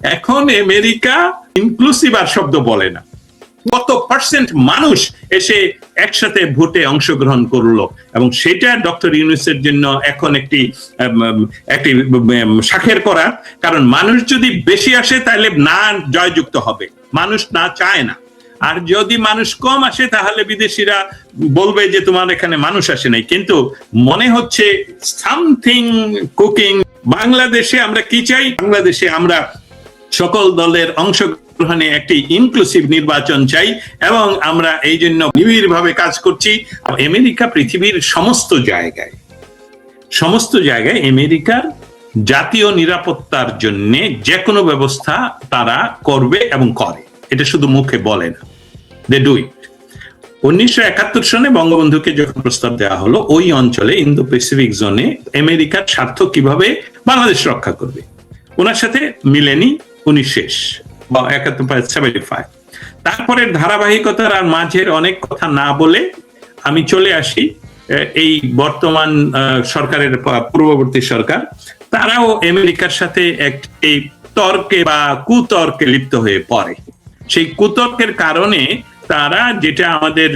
এখন America inclusive আর শব্দ বলে না। কত পার্সেন্ট মানুষ এসে একসাথে ভোটে অংশগ্রহণ করল এবং সেটা ডক্টর ইউনুসের জন্য এখন একটি একটি শাখের করা। কারণ মানুষ যদি বেশি আসে তাহলে না জয়যুক্ত হবে। মানুষ না চায় না। আর যদি মানুষ কম আসে তাহলে বিদেশিরা বলবে যে তোমার এখানে মানুষ আসে নাই। কিন্তু মনে হচ্ছে সামথিং কুকিং বাংলাদেশে আমরা কি চাই? বাংলাদেশে আমরা সকল দলের অংশগ্রহণে একটি ইনক্লুসিভ নির্বাচন চাই এবং আমরা এই জন্য নিবিড়ভাবে কাজ করছি। আমেরিকা পৃথিবীর সমস্ত জায়গায় সমস্ত জায়গায় আমেরিকার জাতীয় নিরাপত্তার জন্য যে কোনো ব্যবস্থা তারা করবে এবং করে। এটা শুধু মুখে বলে না দে ডু ইট উনিশশো একাত্তর সনে বঙ্গবন্ধুকে যখন প্রস্তাব দেওয়া হলো, ওই অঞ্চলে ইন্দো প্যাসিফিক জোনে আমেরিকার স্বার্থ কীভাবে বাংলাদেশ রক্ষা করবে? ওনার সাথে মিলেনি উনি শেষ বা একাত্তর সেভেন্টি ফাইভ তারপরে ধারাবাহিকতার আর মাঝের অনেক কথা না বলে আমি চলে আসি এই বর্তমান সরকারের পূর্ববর্তী সরকার। তারাও আমেরিকার সাথে একটি তর্কে বা কুতর্কে লিপ্ত হয়ে পড়ে। সেই কুতর্কের কারণে তারা যেটা আমাদের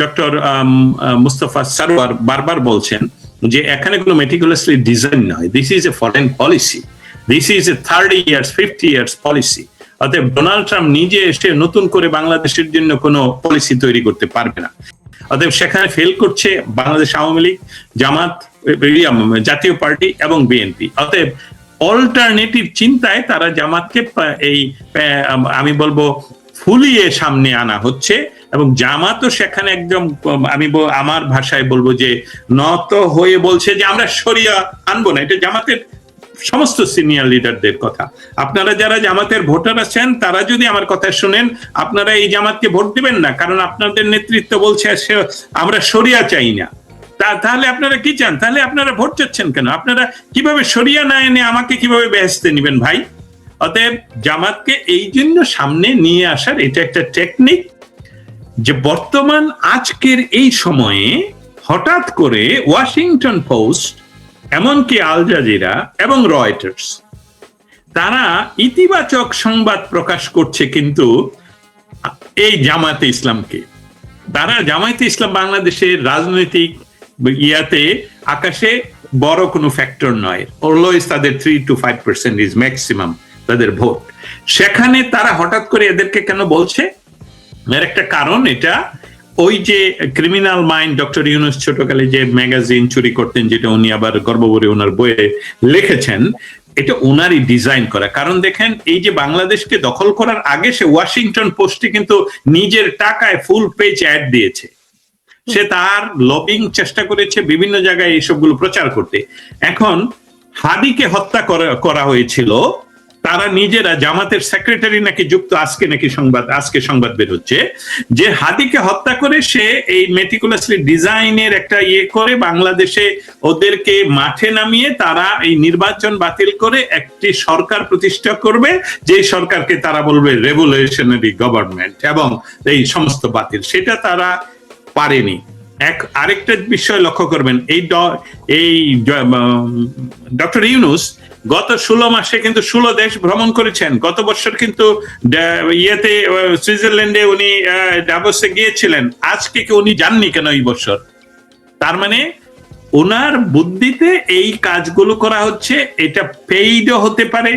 ডক্টর মুস্তফা সারোয়ার বারবার বলছেন যে এখানে কোনো মেটিকুলাসলি ডিজাইন নয়। This is a foreign policy this is a thirty years fifty years policy অতএব ডোনাল্ড ট্রাম্প নিজে এসে নতুন করে বাংলাদেশের জন্য কোনো পলিসি তৈরি করতে পারবে না। অতএব সেখানে ফেল করছে বাংলাদেশ আওয়ামী লীগ, জামাত জাতীয় পার্টি এবং বিএনপি। অতএব অল্টারনেটিভ চিন্তায় তারা জামাতকে এই আমি বলব ফুলিয়ে সামনে আনা হচ্ছে এবং জামাতও সেখানে একদম, আমি আমার ভাষায় বলব যে নত হয়ে বলছে যে আমরা সরিয়া আনব না। এটা জামাতের সমস্ত সিনিয়র লিডারদের কথা। আপনারা যারা জামাতের ভোটার আছেন, তারা যদি আমার কথা শুনেন, আপনারা এই জামাতকে ভোট দিবেন না, কারণ আপনাদের নেতৃত্ব বলছে আমরা সরিয়া চাই না। তাহলে আপনারা কি চান? তাহলে আপনারা ভোট চাচ্ছেন কেন? আপনারা কীভাবে সরিয়া না এনে আমাকে কীভাবে বেহেস্তে নিবেন ভাই? অতএব জামাতকে এই জন্য সামনে নিয়ে আসার এটা একটা টেকনিক যে বর্তমান আজকের এই সময়ে হঠাৎ করে ওয়াশিংটন পোস্ট এমনকি আল জাজিরা এবং রয়টার্স। তারা ইতিবাচক সংবাদ প্রকাশ করছে কিন্তু এই জামাতে ইসলামকে। তারা জামায়াতে ইসলাম বাংলাদেশের রাজনৈতিক ইয়াতে আকাশে বড় কোনো ফ্যাক্টর নয়। অলওয়েজ তাদের three to five percent is maximum তাদের ভোট। সেখানে তারা হঠাৎ করে এদেরকে কেন বলছে? এর একটা কারণ এটা ওই যে ক্রিমিনাল মাইন্ড ডক্টর ইউনুস ছোটকালে যে ম্যাগাজিন চুরি করতেন, যেটা উনি আবার গর্বভরে ওনার বইয়ে লিখেছেন, এটা ওনারই ডিজাইন করা। কারণ দেখেন, এই যে বাংলাদেশকে দখল করার আগে সে ওয়াশিংটন পোস্টে কিন্তু নিজের টাকায় ফুল পেজ অ্যাড দিয়েছে। সে তার লবিং চেষ্টা করেছে, বিভিন্ন জায়গায় এইসবগুলো প্রচার করতে। এখন হাদিকে হত্যা করা হয়েছিল তারা নিজেরা জামাতের সেক্রেটারি নাকি যুক্ত, আজকে নাকি সংবাদ, আজকে সংবাদ বের হচ্ছে, যে হাদিকে হত্যা করে সে এই মেটিকুলাসলি ডিজাইনের একটা ইয়ে করে বাংলাদেশে ওদেরকে মাঠে নামিয়ে তারা এই নির্বাচন বাতিল করে একটি সরকার প্রতিষ্ঠা করবে, যে সরকারকে তারা বলবে রেভলিউশনারি গভর্নমেন্ট এবং এই সমস্ত বাতিল। সেটা তারা পারেনি। এক, আরেকটা বিষয় লক্ষ্য করবেন, এই এই ডক্টর ইউনুস গত ষোলো মাসে কিন্তু ষোলো দেশ ভ্রমণ করেছেন। গত বছর কিন্তু ইয়েতে সুইজারল্যান্ডে উনি ডাবসে গিয়েছিলেন। আজকে কি উনি যাননি কেন এই বছর? তার মানে ওনার বুদ্ধিতে এই কাজগুলো করা হচ্ছে, এটা পেইডও হতে পারে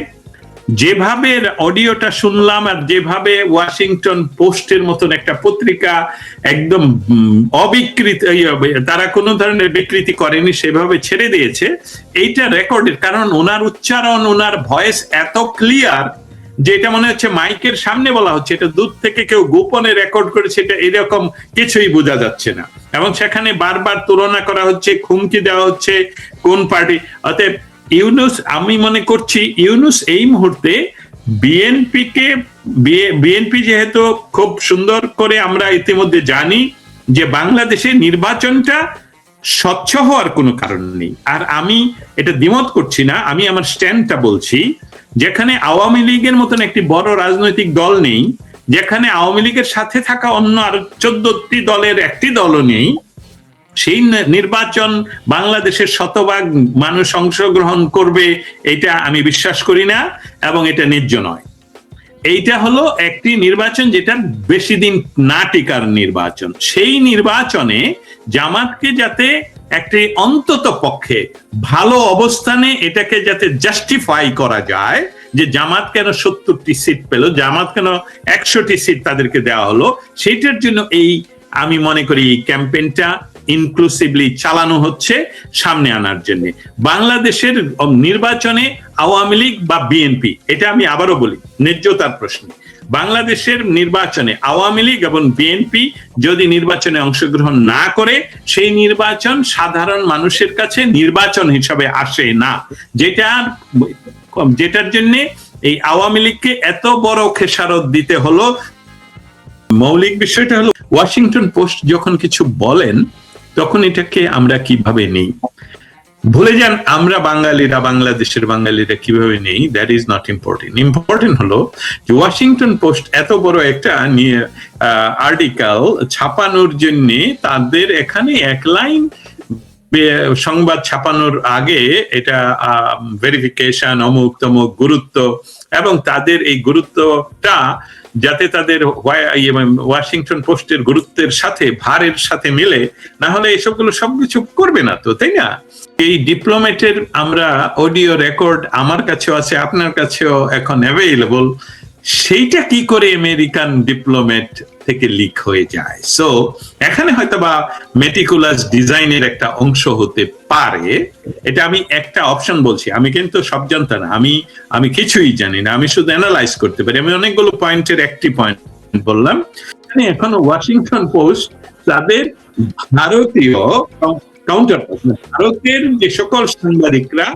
যেভাবে অডিওটা শুনলাম আর যেভাবে ওয়াশিংটন পোস্টের মতন একটা পত্রিকা একদম অবিকৃত ইয়ে, তারা কোনো ধরনের বিকৃতি করেনি সেভাবে ছেড়ে দিয়েছে এইটা রেকর্ডের। কারণ ওনার উচ্চারণ ওনার ভয়েস এত ক্লিয়ার যে এটা মনে হচ্ছে মাইকের সামনে বলা হচ্ছে এটা দূর থেকে কেউ গোপনে রেকর্ড করেছে এটা এরকম কিছুই বোঝা যাচ্ছে না। এবং সেখানে বারবার তুলনা করা হচ্ছে খুমকি দেওয়া হচ্ছে কোন পার্টি অতএব ইউনুস, আমি মনে করছি ইউনুস এই মুহূর্তে বিএনপি কে বিএনপি যেহেতু খুব সুন্দর করে আমরা ইতিমধ্যে জানি যে বাংলাদেশে নির্বাচনটা স্বচ্ছ হওয়ার কোনো কারণ নেই। আর আমি এটা দ্বিমত করছি না, আমি আমার স্ট্যান্ডটা বলছি, যেখানে আওয়ামী লীগের মতন একটি বড় রাজনৈতিক দল নেই, যেখানে আওয়ামী লীগের সাথে থাকা অন্য আর চোদ্দটি দলের একটি দলও নেই সেই নির্বাচন বাংলাদেশের শতভাগ মানুষ অংশগ্রহণ করবে, এটা আমি বিশ্বাস করি না এবং এটা ন্যায্য নয়। এইটা হলো একটি নির্বাচন যেটা বেশি দিন না টিকার নির্বাচন। সেই নির্বাচনে জামাতকে যাতে একটি অন্তত পক্ষে ভালো অবস্থানে এটাকে যাতে জাস্টিফাই করা যায় যে জামাত কেন সত্তরটি সিট পেল, জামাত কেন একশোটি সিট তাদেরকে দেওয়া হলো সেটার জন্য এই আমি মনে করি ক্যাম্পেইনটা ইনক্লুসিভলি চালানো হচ্ছে সামনে আনার জন্য। বাংলাদেশের নির্বাচনে আওয়ামী লীগ বা বিএনপি, এটা আমি আবারও বলি, ন্যায্যতার প্রশ্নে। বাংলাদেশের নির্বাচনে আওয়ামী লীগ এবং বিএনপি যদি নির্বাচনে অংশগ্রহণ না করে, সেই নির্বাচন সাধারণ মানুষের কাছে নির্বাচন হিসাবে আসে না। যেটা যেটার জন্য এই আওয়ামী লীগকে এত বড় খেসারত দিতে হলো। মৌলিক বিষয়টা হলো, ওয়াশিংটন পোস্ট যখন কিছু বলেন তখন এটাকে আমরা কীভাবে নেই? ভুলে যান, আমরা বাঙালিরা, বাংলাদেশের বাঙালিরা কীভাবে নেই? That is not important important হলো যে ওয়াশিংটন পোস্ট এত বড় একটা নিয়ে আর্টিকেল ছাপানোর জন্য তাদের এখানে এক লাইন সংবাদ ছাপানোর আগে এটা ভেরিফিকেশন অমুক তমুক গুরুত্ব এবং তাদের এই গুরুত্বটা যাতে তাদের ইয়ে ওয়াশিংটন পোস্টের গুরুত্বের সাথে, ভারের সাথে মিলে, না হলে এসবগুলো সবকিছু করবে না তো, তাই না? এই ডিপ্লোমেটের আমরা অডিও রেকর্ড আমার কাছেও আছে, আপনার কাছেও এখন অ্যাভেলেবল সেইটা কি করে আমেরিকান ডিপ্লোমেট থেকে লিক হয়ে যায়? সো এখানে হয়তো বা মেটিকুলাস ডিজাইনের একটা অংশ হতে পারে। এটা আমি একটা অপশন বলছি। আমি কিন্তু সব জানতাম না। আমি আমি কিছুই জানি না। আমি শুধু অ্যানালাইজ করতে পারি। আমি অনেকগুলো পয়েন্টের একটি পয়েন্ট বললাম। এখানে এখন ওয়াশিংটন পোস্ট তাদের ভারতীয় কাউন্টার ভারতের যে সকল সাংবাদিকরা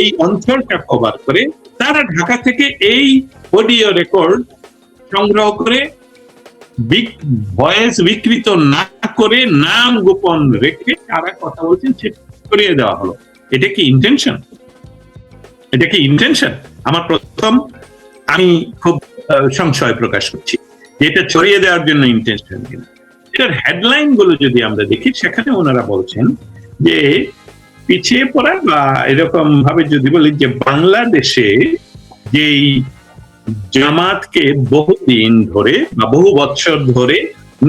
এই অঞ্চলটা কভার করে তারা ঢাকা থেকে এই অডিও রেকর্ড সংগ্রহ করে ভয়েস বিকৃত না করে নাম গোপন রেখে তারা কথা বলছেন সেটা দেওয়া হলো। এটা কি ইন্টেনশন এটা কি ইন্টেনশন আমার প্রথম, আমি খুব সংশয় প্রকাশ করছি। এটা ছড়িয়ে দেওয়ার জন্য ইন্টেনশন কিনা এটার হেডলাইনগুলো যদি আমরা দেখি, সেখানে ওনারা বলছেন যে পিছিয়ে পড়া বা এরকম ভাবে যদি বলি যে বাংলাদেশে যেই জামাতকে বহুদিন ধরে বা বহু বছর ধরে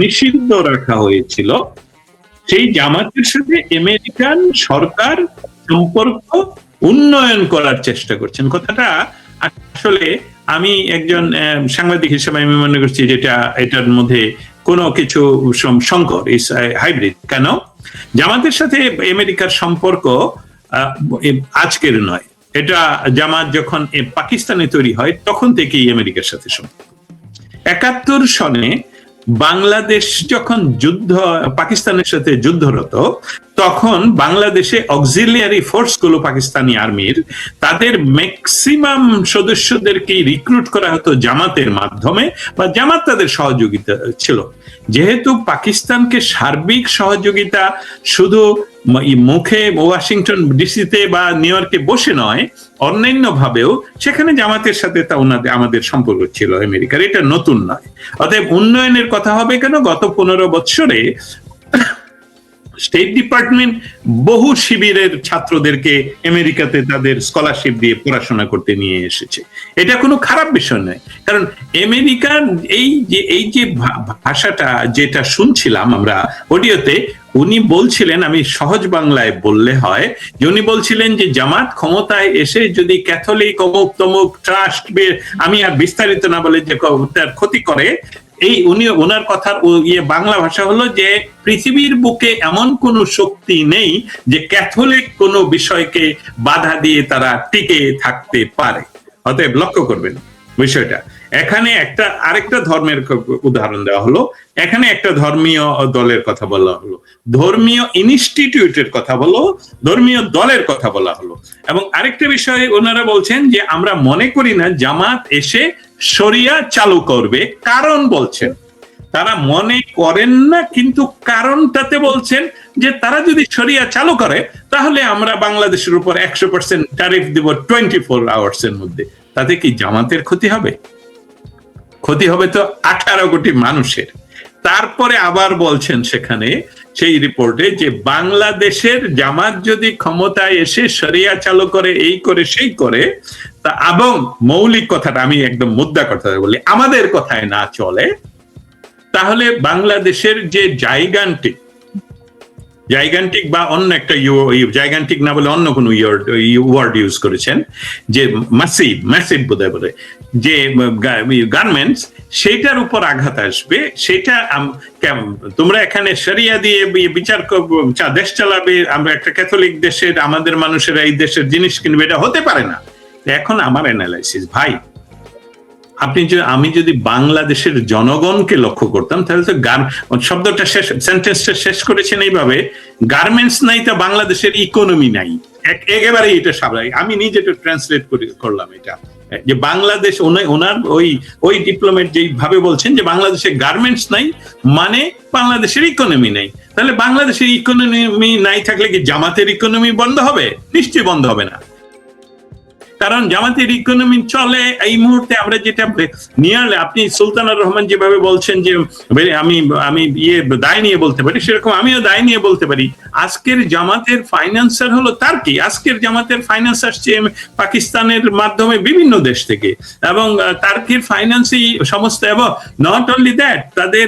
নিষিদ্ধ রাখা হয়েছিল, সেই জামাতের সাথে আমেরিকান সরকার সম্পর্ক উন্নয়ন করার চেষ্টা করছেন। কথাটা আসলে আমি একজন সাংবাদিক হিসেবে আমি মনে করছি যেটা এটার মধ্যে কোনো কিছু সংকর ইস হাইব্রিড কেন? জামাতের সাথে আমেরিকার সম্পর্ক আজকের নয়। এটা জামাত যখন পাকিস্তানে তৈরি হয়, তখন থেকেই আমেরিকার সাথে সম্পর্ক। একাত্তর সনে বাংলাদেশ যখন যুদ্ধ, পাকিস্তানের সাথে যুদ্ধরত, তখন বাংলাদেশে অক্সিলিয়ারি ফোর্সগুলো পাকিস্তানি আর্মির, তাদের ম্যাক্সিমাম সদস্যদেরকে রিক্রুট করা হতো জামাতের মাধ্যমে, বা জামাত তাদের সহযোগিতা ছিল। যেহেতু পাকিস্তানকে সার্বিক সহযোগিতা শুধু মুখে ওয়াশিংটন ডিসিতে বা নিউ ইয়র্কে বসে নয় অন্যান্য ভাবেও সেখানে জামাতের সাথে তা ওনাদের আমাদের সম্পর্ক ছিল আমেরিকার। এটা নতুন নয়। অতএব উন্নয়নের কথা হবে কেন? গত পনেরো বৎসরে স্টেট ডিপার্টমেন্ট বহু শিবিরের ছাত্রদেরকে আমেরিকাতে তাদের স্কলারশিপ দিয়ে পড়াশোনা করতে নিয়ে এসেছে। এটা কোনো খারাপ বিষয় নয়। কারণ আমেরিকার এই যে এই যে ভাষাটা যেটা শুনছিলাম আমরা অডিওতে, উনি বলছিলেন, আমি সহজ বাংলায় বললে হয়, যে উনি বলছিলেন যে জামাত ক্ষমতায় এসে যদি ক্যাথলিক অমুক তমুক, ট্রাস্ট আমি আর বিস্তারিত না বলে যে ক্ষতি করে এই উনি ওনার কথার ইয়ে বাংলা ভাষা হলো যে পৃথিবীর বুকে এমন কোন শক্তি নেই যে ক্যাথলিক কোনো বিষয়কে বাধা দিয়ে তারা টিকে থাকতে পারে। অতএব লক্ষ্য করবেন বিষয়টা। এখানে একটা আরেকটা ধর্মের উদাহরণ দেওয়া হলো। এখানে একটা ধর্মীয় দলের কথা বলা হলো। ধর্মীয় ইনস্টিটিউটের কথা বলো, ধর্মীয় দলের কথা বলা হলো। এবং আরেকটা বিষয়ে ওনারা বলছেন যে আমরা মনে করি না, জামাত এসে শরিয়া চালু করবে, কারণ বলছেন। তারা মনে করেন না, কিন্তু কারণটাতে বলছেন যে তারা যদি শরিয়া চালু করে, তাহলে আমরা বাংলাদেশের উপর একশো পার্সেন্ট ট্যারিফ দিব টোয়েন্টি ফোর আওয়ার্স এর মধ্যে। তাতে কি জামাতের ক্ষতি হবে? ক্ষতি হবে তো আঠারো কোটি মানুষের। তারপরে আবার বলছেন সেখানে, সেই রিপোর্টে যে বাংলাদেশের জামাত যদি ক্ষমতায় এসে সরিয়া চালু করে, এই করে, সেই করে, তা এবং মৌলিক কথাটা আমি একদম মুদ্রা কথা বলি, আমাদের কথায় না চলে, তাহলে বাংলাদেশের যে জায়গান্টিক জাইগান্টিক বা অন্য একটা জাইগান্টিক না বলে অন্য কোনো ওয়ার্ড ইউজ করেছেন, যে মাসিভ ম্যাসিভ বোধহয় বলে যে গার্মেন্টস সেটার উপর আঘাত আসবে সেটা তোমরা এখানে শরিয়া দিয়ে বিচার দেশ চালাবে, আমরা একটা ক্যাথলিক দেশের, আমাদের মানুষেরা এই দেশের জিনিস কিনবে, এটা হতে পারে না। এখন আমার অ্যানালাইসিস ভাই আপনি যে, আমি যদি বাংলাদেশের জনগণকে লক্ষ্য করতাম, তাহলে তো শব্দটা শেষ সেন্টেন্সটা শেষ করেছেন এইভাবে গার্মেন্টস নাই তা বাংলাদেশের ইকোনমি নাই। এক- একেবারে এটা স্বাভাবিক আমি নিজে একটু ট্রান্সলেট করলাম এটা। যে বাংলাদেশ ওনা- ওনার ওই ওই ডিপ্লোমেট যেভাবে বলছেন যে, বাংলাদেশে গার্মেন্টস নাই মানে বাংলাদেশের ইকোনমি নাই। তাহলে বাংলাদেশের ইকোনমি নাই থাকলে কি জামাতের ইকোনমি বন্ধ হবে? নিশ্চয়ই বন্ধ হবে না। কারণ জামাতের ইকোনমি চলে, এই মুহূর্তে আমরা যেটা নিয়ে আনলে আপনি সুলতানুর রহমান যেভাবে বলছেন যে আমি আমি ইয়ে দায় নিয়ে বলতে পারি, সেরকম আমিও দায় নিয়ে বলতে পারি। আজকের জামাতের ফাইন্যান্সার হলো তার কি? আজকের জামাতের ফাইন্যান্স আসছে পাকিস্তানের মাধ্যমে বিভিন্ন দেশ থেকে। এবং তার্কির ফাইন্যান্সই সমস্ত, এবং নট অনলি দ্যাট তাদের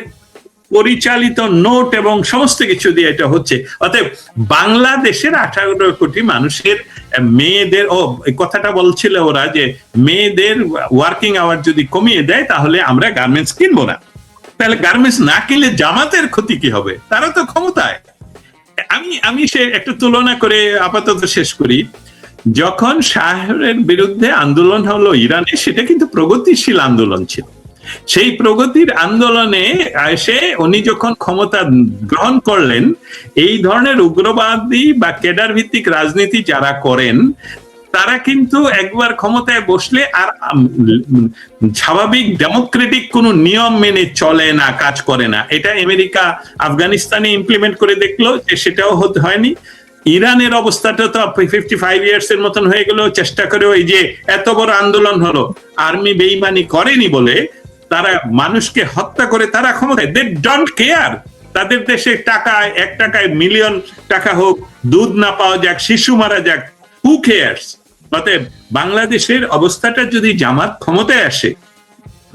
পরিচালিত নোট এবং সমস্ত কিছু দিয়ে এটা হচ্ছে। অতএব বাংলাদেশের আঠারো কোটি মানুষের মেয়েদের, ও কথাটা বলছিল ওরা যে মেয়েদের ওয়ার্কিং আওয়ার যদি কমিয়ে দেয়, তাহলে আমরা গার্মেন্টস কিনবো না। তাহলে গার্মেন্টস না কিনলে জামাতের ক্ষতি কি হবে? তারা তো ক্ষমতায়। আমি আমি সে একটা তুলনা করে আপাতত শেষ করি। যখন শাহের বিরুদ্ধে আন্দোলন হলো ইরানে, সেটা কিন্তু প্রগতিশীল আন্দোলন ছিল। সেই প্রগতির আন্দোলনে এসে উনি যখন ক্ষমতা গ্রহণ করলেন, এই ধরনের উগ্রবাদী বা কেডার ভিত্তিক রাজনীতি যারা করেন, তারা কিন্তু একবার ক্ষমতায় বসলে আর স্বাভাবিক ডেমোক্রেটিক কোনো নিয়ম মেনে চলে না, কাজ করে না। এটা আমেরিকা আফগানিস্তানে ইমপ্লিমেন্ট করে দেখল যে সেটাও হতে হয়নি। ইরানের অবস্থাটা তো ফিফটি ফাইভ ইয়ার্স এর মতন হয়ে গেল চেষ্টা করে ওই যে এত বড় আন্দোলন হলো, আর্মি বেইমানি করেনি বলে তারা মানুষকে হত্যা করে তারা ক্ষমতায়। দে ডোন্ট কেয়ার তাদের দেশে টাকা এক টাকায় মিলিয়ন টাকা হোক, দুধ না পাওয়া যাক, শিশু মারা যাক হু কেয়ার্স অতএব বাংলাদেশের অবস্থাটা যদি জামাত ক্ষমতায় আসে,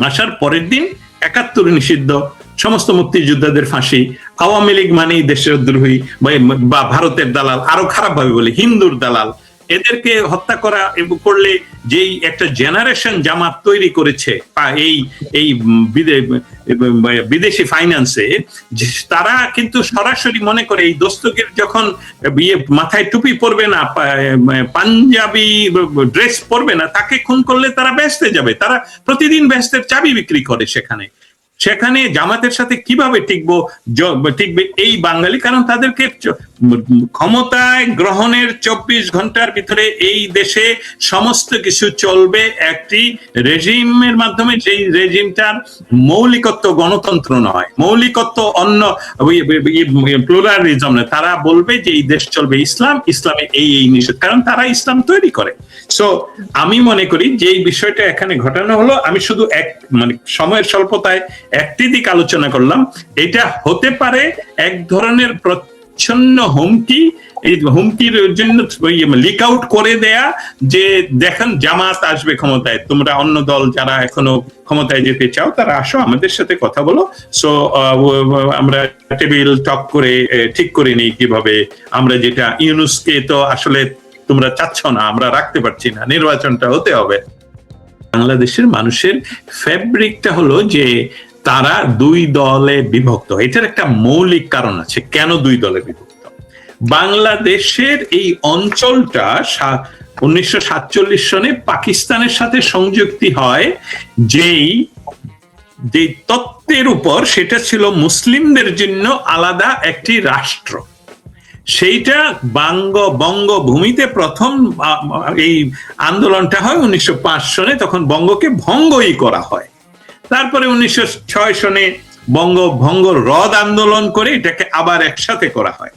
আসার পরের দিন একাত্তর নিষিদ্ধ, সমস্ত মুক্তিযোদ্ধাদের ফাঁসি, আওয়ামী লীগ মানেই দেশের দ্রোহী বা- বা ভারতের দালাল, আরও খারাপ ভাবে বলে, হিন্দুর দালাল এদেরকে হত্যা করা করলে যেই একটা জেনারেশন জামাত তৈরি করেছে এই এই বিদেশি ফাইন্যান্সে তারা কিন্তু সরাসরি মনে করে এই দস্তকের যখন বিয়ে মাথায় টুপি পরবে না পাঞ্জাবি ড্রেস পরবে না, তাকে খুন করলে তারা ব্যস্তে যাবে। তারা প্রতিদিন ব্যস্তের চাবি বিক্রি করে সেখানে। সেখানে জামাতের সাথে কীভাবে টিকবো টিকবে এই বাঙালি? কারণ তাদেরকে ক্ষমতায় গ্রহণের চব্বিশ ঘণ্টার ভিতরে এই দেশে সমস্ত কিছু চলবে একটি রেজিমের মাধ্যমে, যেই রেজিমটার মৌলিকত্ব গণতন্ত্র নয়। মৌলিকত্ব অন্য প্লুরালিজম তারা বলবে যে এই দেশ চলবে ইসলাম, ইসলামে এই এই নিষেধ, কারণ তারা ইসলাম তৈরি করে। সো আমি মনে করি যে এই বিষয়টা এখানে ঘটানো হলো। আমি শুধু এক মানে সময়ের স্বল্পতায় একটি দিক আলোচনা করলাম। এটা হতে পারে এক ধরনের প্রচ্ছন্ন হুমকি, এই হুমকির জন্য লিক আউট করে দেয়া যে দেখেন জামাত আসবে ক্ষমতায়, তোমরা অন্য দল যারা এখনও ক্ষমতায় যেতে চাও, তারা আসো, আমাদের সাথে কথা বলো। সো আমরা টেবিল টক করে ঠিক করে নিই কীভাবে। আমরা যেটা ইউনুসকে তো আসলে তোমরা চাচ্ছ না, আমরা রাখতে পারছি না, নির্বাচনটা হতে হবে। বাংলাদেশের মানুষের ফ্যাব্রিকটা হলো যে তারা দুই দলে বিভক্ত। এটার একটা মৌলিক কারণ আছে, কেন দুই দলে বিভক্ত? বাংলাদেশের এই অঞ্চলটা উনিশশো সাতচল্লিশ সনে পাকিস্তানের সাথে সংযুক্তি হয় যেই যে তত্ত্বের উপর সেটা ছিল মুসলিমদের জন্য আলাদা একটি রাষ্ট্র। সেইটা বাঙ্গ, বঙ্গভূমিতে প্রথম এই আন্দোলনটা হয় উনিশশো পাঁচ সনে, তখন বঙ্গকে ভঙ্গই করা হয়। তারপরে উনিশশো ছয় সনে বঙ্গ ভঙ্গ রদ আন্দোলন করে এটাকে আবার একসাথে করা হয়।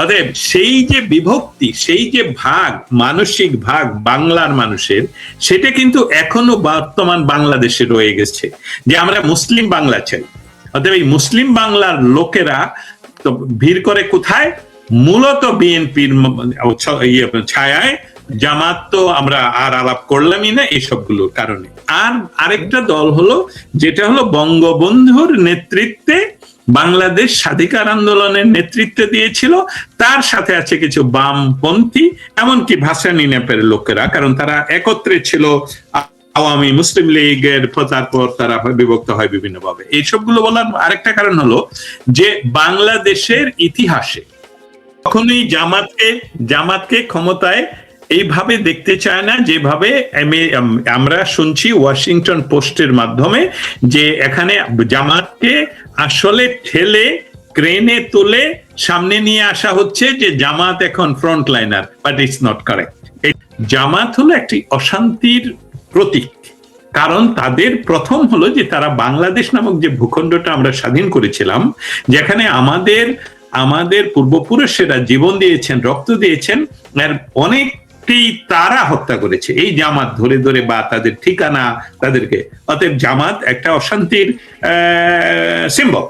অতএব সেই যে বিভক্তি সেই যে ভাগ মানসিক ভাগ বাংলার মানুষের সেটা কিন্তু এখনও বর্তমান বাংলাদেশে রয়ে গেছে যে আমরা মুসলিম বাংলা চাই। অতএব এই মুসলিম বাংলার লোকেরা তো ভিড় করে কোথায়? মূলত বিএনপির ইয়ে, ছায়ায় জামাত তো আমরা আর আলাপ করলামই না এইসবগুলোর কারণে। আর আরেকটা দল হলো, যেটা হলো বঙ্গবন্ধুর নেতৃত্বে বাংলাদেশ স্বাধিকার আন্দোলনের নেতৃত্ব দিয়েছিল। তার সাথে আছে কিছু বামপন্থী, এমনকি ভাসানী নেপের লোকেরা, কারণ তারা একত্রে ছিল আওয়ামী মুসলিম লীগের তারপর তারা বিভক্ত হয় বিভিন্ন ভাবে এইসবগুলো বলার আরেকটা কারণ হলো যে বাংলাদেশের ইতিহাসে কখনোই জামাতকে জামাতকে ক্ষমতায় এইভাবে দেখতে চায় না, যেভাবে আমি- আমরা শুনছি ওয়াশিংটন পোস্টের মাধ্যমে যে এখানে জামাতকে আসলে ঠেলে, ক্রেনে তুলে সামনে নিয়ে আসা হচ্ছে যে জামাত এখন front liner but it's not correct Jamaat হলো একটি অশান্তির প্রতীক। কারণ তাদের প্রথম হলো যে তারা বাংলাদেশ নামক যে ভূখণ্ডটা আমরা স্বাধীন করেছিলাম, যেখানে আমাদের আমাদের পূর্বপুরুষেরা জীবন দিয়েছেন, রক্ত দিয়েছেন আর অনেকটি তারা হত্যা করেছে। এই জামাত ধরে ধরে বা তাদের ঠিকানা তাদেরকে। অতএব জামাত একটা অশান্তির সিম্বল